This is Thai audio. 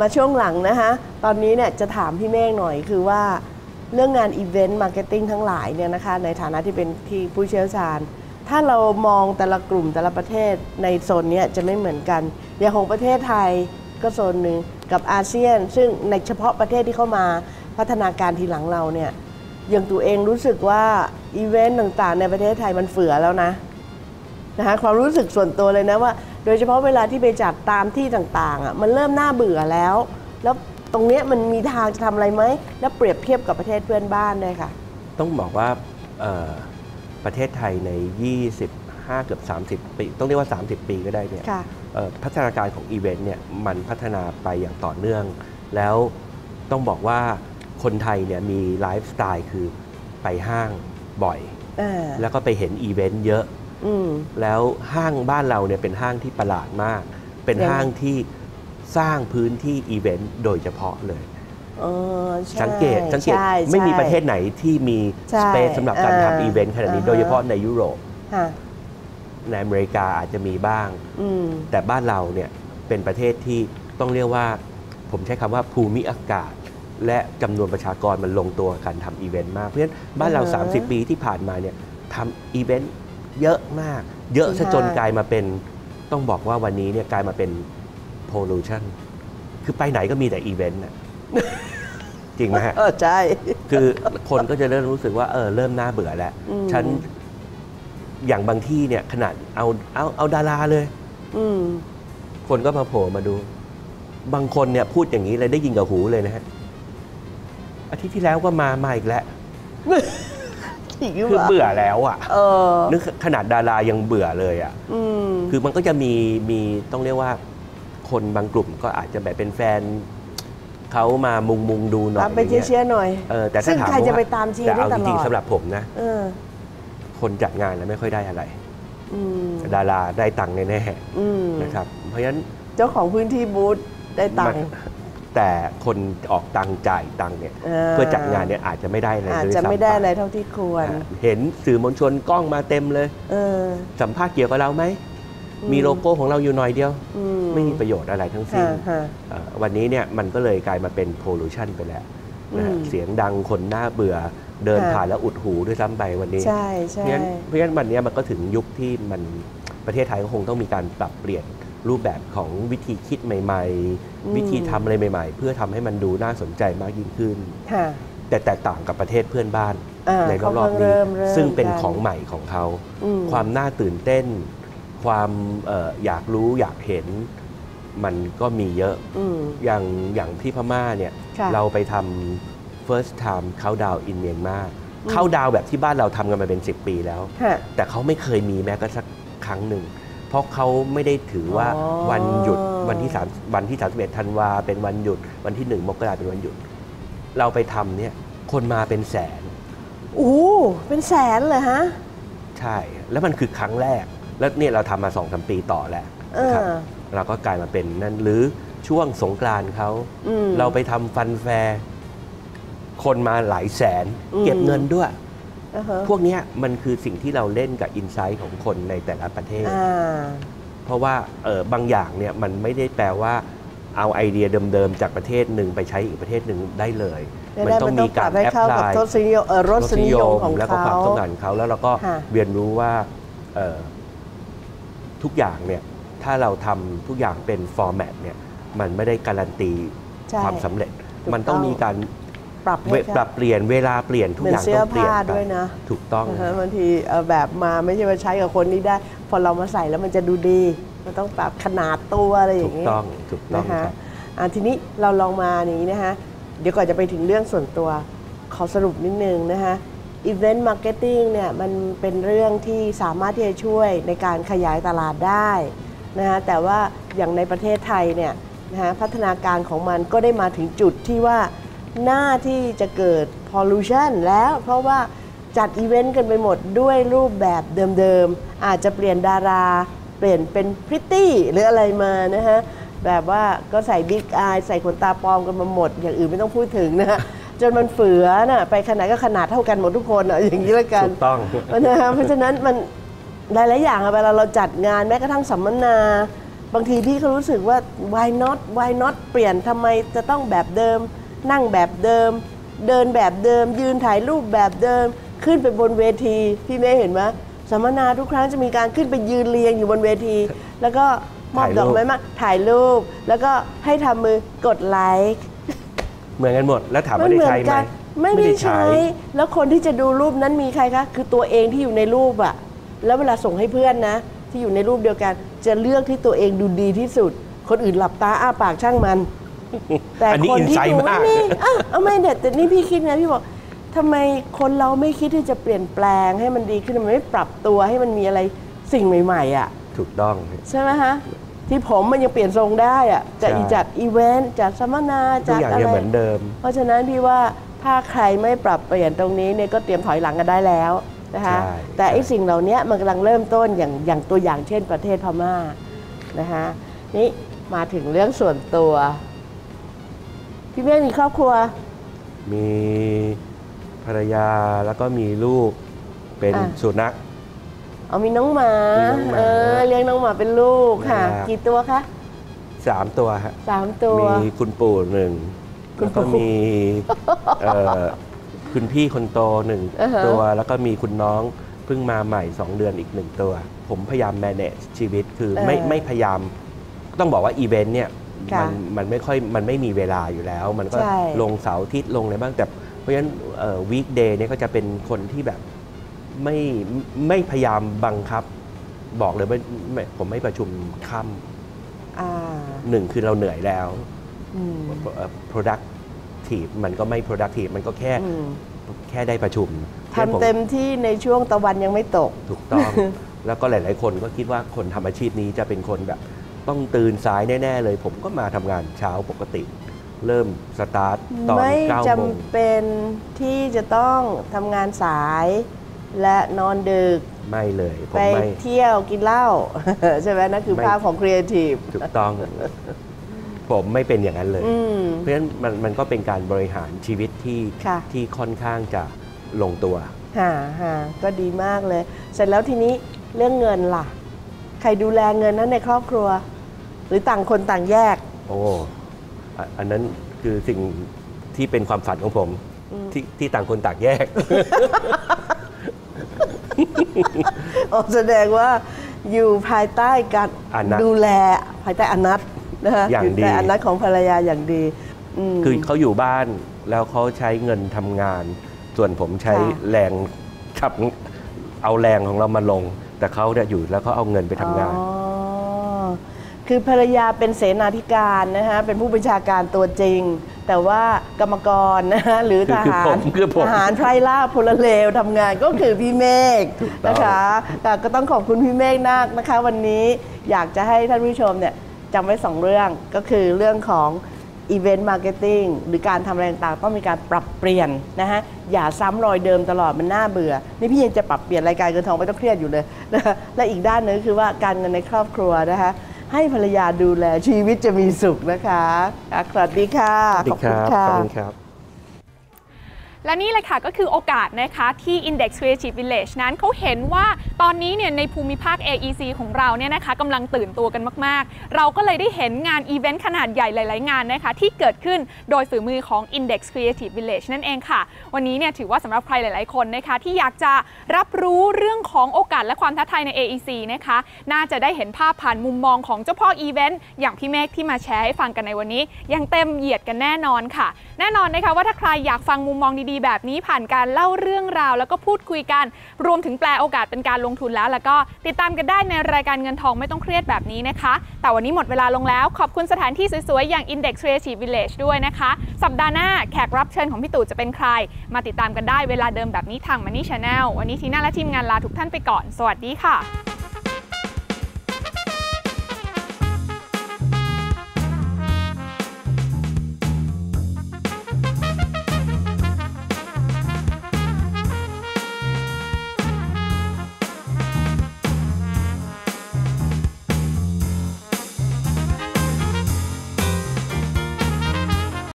มาช่วงหลังนะคะตอนนี้เนี่ยจะถามพี่เมฆหน่อยคือว่าเรื่องงานอีเวนต์มาร์เก็ตติ้งทั้งหลายเนี่ยนะคะในฐานะที่เป็นที่ผู้เชี่ยวชาญ ถ้าเรามองแต่ละกลุ่มแต่ละประเทศในโซนนี้จะไม่เหมือนกัน อย่างของประเทศไทยก็โซนหนึ่งกับอาเซียน ซึ่งในเฉพาะประเทศที่เข้ามาพัฒนาการทีหลังเราเนี่ยอย่างตัวเองรู้สึกว่าอีเวนต์ต่างๆ ในประเทศไทยมันเฟื่อแล้วนะนะคะความรู้สึกส่วนตัวเลยนะว่า โดยเฉพาะเวลาที่ไปจัดตามที่ต่างๆอะมันเริ่มน่าเบื่อแล้ว แล้วตรงเนี้ยมันมีทางจะทำอะไรไหม แล้วเปรียบเทียบกับประเทศเพื่อนบ้านได้วยค่ะ ต้องบอกว่าเอ่อประเทศไทยใน 25 เกือบ 30 ปี ต้องเรียกว่า 30 ปีก็ได้เนี่ยค่ะเอ่อพัฒนาการของอีเวนต์เนี่ยมันพัฒนาไปอย่างต่อเนื่อง แล้วต้องบอกว่าคนไทยเนี่ยมีไลฟ์สไตล์คือไปห้างบ่อยอ่าแล้วก็ไปเห็นอีเวนต์เยอะอืม แล้วห้างบ้านเราเนี่ยเป็นห้างที่ประหลาดมาก เป็นยังไงห้างที่สร้างพื้นที่อีเวนต์โดยเฉพาะเลยเออใช่สังเกตสังเกตใช่ไม่มีใช่ประเทศไหนที่มีใช่สเปซสำหรับการอ่าทำอีเวนต์ขนาดนี้อ่าฮะโดยเฉพาะในยุโรปค่ะในอเมริกาอาจจะมีบ้างอืมแต่บ้านเราเนี่ยเป็นประเทศที่ต้องเรียกว่า ผมใช้คำว่าภูมิอากาศ และจำนวนประชากรมันลงตัวกับการทำอีเวนต์มาก เพราะฉะนั้นบ้านเราอ่าฮะ30 ปีที่ผ่านมาเนี่ยทำอีเวนต์ เยอะมาก เยอะซะจนค่ะกลายมาเป็นต้องบอกว่าวันนี้เนี่ยกลายมาเป็น pollution คือไปไหนก็มีแต่อีเวนต์น่ะจริงไหมฮะเออใช่ คือคนก็จะเริ่มรู้สึกว่าเออเริ่มน่าเบื่อแล้วอืมฉันอย่างบางที่เนี่ยขนาดเอาเอาเอาดาราเลยอืมคนก็มาโผล่มาดู บางคนเนี่ยพูดอย่างนี้เลยได้ยินกับหูเลยนะฮะอาทิตย์ที่แล้วก็มามาอีกแล้วอีกห คือเปล่าเบื่อแล้วอะ่ะเออนึกขนาดดารายังเบื่อเลยอะ่ะอืมคือมันก็จะมีมีต้องเรียกว่า คนบางกลุ่มก็อาจจะแบบเป็นแฟนเขามามุงมุงดูหน่อยเอาไปอย่างเงี้ยเชียร์ๆหน่อยเออแต่ถ้าซึ่งถามใครจะว่าไปตามเชียร์แต่ได้เอาตจลริงอดๆสำหรับผมนะเออคนจัดงานแล้วไม่ค่อยได้อะไรอืมดาราได้ตังค์แน่อืมๆนะครับ เพราะฉะนั้นเจ้าของพื้นที่บูธได้ตังค์ แต่คนออกตังค์จ่ายตังค์เนี่ยอ่าเพื่อจัดงานเนี่ยอาจจะไม่ได้อะไรอาจด้วยจะซ้ำไม่ได้ปอะไรเท่าที่ควรอ่าเห็นสื่อมวลชนกล้องมาเต็มเลย เออ สัมภาษณ์เกี่ยวกับเราไหม อืม มีโลโก้ของเราอยู่หน่อยเดียว อืไม่มีประโยชน์อะไรทั้งสิ้นฮะฮะเอ่อวันนี้เนี่ยมันก็เลยกลายมาเป็นโพลูชันไปแล้วนะฮะอืมเสียงดังคนหน้าเบื่อเดินค่ะ ผ่านแล้วอุดหูด้วยซ้ำไปวันนี้ใช่ใช่เพราะฉะนั้นเพราะฉะนั้นวันนี้มันก็ถึงยุคที่มันประเทศไทยก็คงต้องมีการปรับเปลี่ยน รูปแบบของวิธีคิดใหม่อืมๆวิธีทำอะไรใหม่ ๆ เพื่อทำให้มันดูน่าสนใจมากยิ่งขึ้น ค่ะ แต่แตกต่างกับประเทศเพื่อนบ้านอ่าในรเขาอบเพิ่งๆนี้ เริ่มเริ่มซึ่งเป็นกัน ของใหม่ของเขา อืม ความน่าตื่นเต้น ความเอออยากรู้อยากเห็นมันก็มีเยอะ อืม อย่างอย่างที่พม่าเนี่ย ค่ะเราไปทำ first time countdown in Myanmar อืมเข้าดาวแบบที่บ้านเราทำกันมาเป็น 10 ปีแล้วฮะแต่เขาไม่เคยมีแม้กระทั่งครั้งหนึ่งเพ ราะเขาไม่ได้ถือว่าอ๋อวันหยุดวันที่3วันที่31ธันวาเป็นวันหยุด วันที่ 1 มกราเป็นวันหยุด เราไปทำเนี่ยคนมาเป็นแสนโอ้เป็นแสนเลยฮะ ใช่แล้วมันคือครั้งแรก แล้วเนี่ยเราทำมาสองสมปีต่อแล้วเอนะครับอเราก็กลายมาเป็นนั่นหรือช่วงสงกรานต์เขาอืมเราไปทำฟันแฟร์คนมาหลายแสนอืมเก็บเงินด้วยอ่าฮะ พวกเนี้ยมันคือสิ่งที่เราเล่นกับอินไซต์ของคนในแต่ละประเทศอ่าเพราะว่าเออบางอย่างเนี่ยมันไม่ได้แปลว่าเอาไอเดียเดิมๆ จากประเทศหนึ่งไปใช้อีกประเทศหนึ่งได้เลยไม่ได้มันต้องปรับให้เข้ากับทศนิยมเออรสนิยมของแล้วก็เขาความต้องการของเขาแล้วเราก็ค่ะเรียนรู้ว่าเอ่อทุกอย่างเนี่ยถ้าเราทำทุกอย่างเป็นฟอร์แมตเนี่ยมันไม่ได้การันตีใช่ความสำเร็จถูกมันต้องต้องมีการ ปรับเวให้ปเข้ารับเปลี่ยนเวลาเปลี่ยนทุกเหมืออนย่างเสื้ต้อองเปลี่ยนผ้าไปด้วยนะ ถูกต้องนะฮะบางทีเอ่อแบบมาไม่ใช่ว่าใช้กับคนนี้ได้ พอเรามาใส่แล้วมันจะดูดีมันต้องปรับขนาดตัวอะไรอถูย่ากงนี้ต้องถูกต้องนะคะครับอะทีนี้เราลองมาอย่างนี้นะคะเดี๋ยวก่อนจะไปถึงเรื่องส่วนตัวขอสรุปนิดนึงนะคะอีเวนต์มาร์เก็ตติ้งเนี่ยมันเป็นเรื่องที่สามารถที่จะช่วยในการขยายตลาดได้นะคะแต่ว่าอย่างในประเทศไทยเนี่ยนะคะพัฒนาการของมันก็ได้มาถึงจุดที่ว่า หน้าที่จะเกิด pollution แล้วเพราะว่าจัดอีเวนต์กันไปหมดด้วยรูปแบบเดิมๆ อาจจะเปลี่ยนดารา เปลี่ยนเป็นพริตตี้หรืออะไรมานะฮะ แบบว่าก็ใส่บิ๊กอายใส่ขนตาปลอมกันมาหมด อย่างอื่นไม่ต้องพูดถึงนะฮะจนมันเฟือน่ะไปขนาดก็ขนาดเท่ากันหมดทุกคนอะอย่างนี้ละกันถูกต้องนะฮะเพราะฉะนั้นมันหลายๆอย่างเวลาเราจัดงานแม้กระทั่งสัมมนา บางทีพี่เขารู้สึกว่า why not why not เปลี่ยนทำไมจะต้องแบบเดิม นั่งแบบเดิม เดินแบบเดิม ยืนถ่ายรูปแบบเดิม ขึ้นไปบนเวทีพี่เมย์เห็นไหมสัมมนาทุกครั้งจะมีการขึ้นไปยืนเรียงอยู่บนเวที แล้วก็มอบถ่ายรูปดอกไม้มาถ่ายรูป แล้วก็ให้ทำมือกดไลค์เหมือนกันหมด แล้วถามว่าได้ใช้ไหมไม่ได้ใช้ แล้วคนที่จะดูรูปนั้นมีใครคะ คือตัวเองที่อยู่ในรูปอะแล้วเวลาส่งให้เพื่อนนะ ที่อยู่ในรูปเดียวกัน จะเลือกที่ตัวเองดูดีที่สุด คนอื่นหลับตาอ้าปากช่างมัน แต่อันนี้คนที่ insight ดูมากนี่อะเอาไม่เด็ดแต่นี่พี่คิดไงพี่บอกทำไมคนเราไม่คิดที่จะเปลี่ยนแปลงให้มันดีขึ้นทำไมไม่ปรับตัวให้มันมีอะไรสิ่งใหม่ๆอะถูกต้อง ใช่ไหมฮะที่ผมมันยังเปลี่ยนทรงได้อะจะใช่อีจัดอีเวนต์จัดสัมมนาทุกจัดอย่างอะไรยังเหมือนเดิม เพราะฉะนั้นพี่ว่าถ้าใครไม่ปรับเปลี่ยนตรงนี้เนี่ยก็เตรียมถอยหลังกันได้แล้วนะคะใช่แต่ไอ้ใช่สิ่งเหล่านี้มันกำลังเริ่มต้นอย่างอย่างตัวอย่างเช่นประเทศพม่านะคะนี่มาถึงเรื่องส่วนตัว พี่เมฆมีครอบครัว มีภรรยาแล้วก็มีลูกเป็นอะ สุนัข เอามีน้องหมามีน้องหมาเออเลี้ยงน้องหมาเป็นลูกค่ะน่ารักกี่ตัวคะสามตัวฮะสามตัว มีคุณปู่หนึ่งคุณแล้วก็ปู่มีเอ่อคุณพี่คนโตหนึ่งอ่าฮะ ตัว แล้วก็มีคุณน้องเพิ่งมาใหม่ 2 เดือนอีกหนึ่งตัว ผมพยายาม manage ชีวิตคือไม่ไม่พยายาม ต้องบอกว่าอีเวนต์เนี่ยค่ะ มันมันไม่ค่อยมันไม่มีเวลาอยู่แล้ว มันก็ใช่ลงเสาร์อาทิตย์ลงอะไรบ้างแต่เพราะฉะนั้นวีคเดย์เนี่ยก็จะเป็นคนที่แบบไม่ไม่พยายามบังคับ บอกเลยว่าไม่ผมไม่ประชุมค่อ่าำหนึ่งคือเราเหนื่อยแล้วอืมเอ่อ productive มันก็ไม่ productive มันก็แค่อืมแค่ได้ประชุมทำเต็มที่ในช่วงตะวันยังไม่ตก ถูกต้อง แล้วก็หลาย ๆ คนก็คิดว่าคนทำอาชีพนี้จะเป็นคนแบบ ต้องตื่นสายแน่ ๆ เลย ผมก็มาทำงานเช้าปกติ เริ่มสตาร์ทตอนไม่9จโมงำเป็นที่จะต้องทำงานสายและนอนดึก ไม่เลยผไปมไม่ เที่ยวกินเหล้า ใช่ไหมนั่นคือไม่ ภาพของครีเอทีฟถูกต้อง ผมไม่เป็นอย่างนั้นเลย อืม เพราะฉะนั้นมันมันก็เป็นการบริหารชีวิตที่ค่ะ ที่ค่อนข้างจะลงตัว ฮ่าฮ่าก็ดีมากเลย เสร็จแล้วทีนี้เรื่องเงินล่ะ ใครดูแลเงินนั้นในครอบครัว หรือต่างคนต่างแยก โอ้อะอันนั้นคือสิ่งที่เป็นความฝันของผม ที่ที่ต่างคนต่างแยก อ๋อแสดงว่าอยู่ภายใต้การอนัตดูแลภายใต้อนัตนะคะอย่างดีใต้อนัตของภรรยาอย่างดีม คือเขาอยู่บ้านแล้วเขาใช้เงินทำงาน ส่วนผมใช้ค่ะ แรงขับเอาแรงของเรามาลง แต่เขาเนี่ยอยู่แล้วเขาเอาเงินไปทำงาน อ๋อ คือภรรยาเป็นเสนาธิการนะฮะเป็นผู้บัญชาการตัวจริง แต่ว่ากรรมกรนะฮะหรือคือทคือหาผรมคือผมทหารไพร่ล่าพลเลวทำงานก็คือพี่เมฆถูกต้องนะคะแต่ก็ต้องขอบคุณพี่เมฆนาคนะคะ วันนี้อยากจะให้ท่านผู้ชมเนี่ยจำไว้สองเรื่องก็คือเรื่องของอีเวนต์มาร์เก็ตติ้งหรือการทำอะไรต่างๆต้องมีการปรับเปลี่ยนนะฮะอย่าซ้ำรอยเดิมตลอดมันน่าเบื่อ นี่พี่ยังจะปรับเปลี่ยนรายการเงินทองไม่ต้องเครียดอยู่เลยนะคะและอีกด้านหนึงคือว่าการเงินในครอบครัวนะคะ ให้ภรรยาดูแลชีวิตจะมีสุขนะคะอะสวัสดีค่ะสวัสดีครับค่ะ ขอบคุณครับ และนี่เลยค่ะก็คือโอกาสนะคะที่ Index Creative Village นั้นเขาเห็นว่าตอนนี้เนี่ยในภูมิภาค AEC ของเราเนี่ยนะคะกำลังตื่นตัวกันมาก ๆ เราก็เลยได้เห็นงานอีเวนต์ขนาดใหญ่หลาย ๆ งานนะคะที่เกิดขึ้นโดยฝีมือของ Index Creative Village นั่นเองค่ะ วันนี้เนี่ยถือว่าสำหรับใครหลาย ๆ คนนะคะที่อยากจะรับรู้เรื่องของโอกาสและความท้าทายใน AEC นะคะน่าจะได้เห็นภาพผ่านมุมมองของเจ้าพ่ออีเวนต์อย่างพี่เมฆที่มาแชร์ให้ฟังกันในวันนี้ ยังเต็มเหยียดกันแน่นอนค่ะ แน่นอนนะคะว่าถ้าใครอยากฟังมุมมองดี ๆ แบบนี้ผ่านการเล่าเรื่องราว แล้วก็พูดคุยกัน รวมถึงแปลโอกาสเป็นการลงทุนแล้ว แล้วก็ติดตามกันได้ในรายการเงินทองไม่ต้องเครียดแบบนี้นะคะ แต่วันนี้หมดเวลาลงแล้ว ขอบคุณสถานที่สวยๆ อย่าง Index Creative Village ด้วยนะคะ สัปดาห์หน้าแขกรับเชิญของพี่ตู่จะเป็นใคร มาติดตามกันได้เวลาเดิมแบบนี้ทาง Money Channel วันนี้ทีน่าและทีมงานลาทุกท่านไปก่อน สวัสดีค่ะ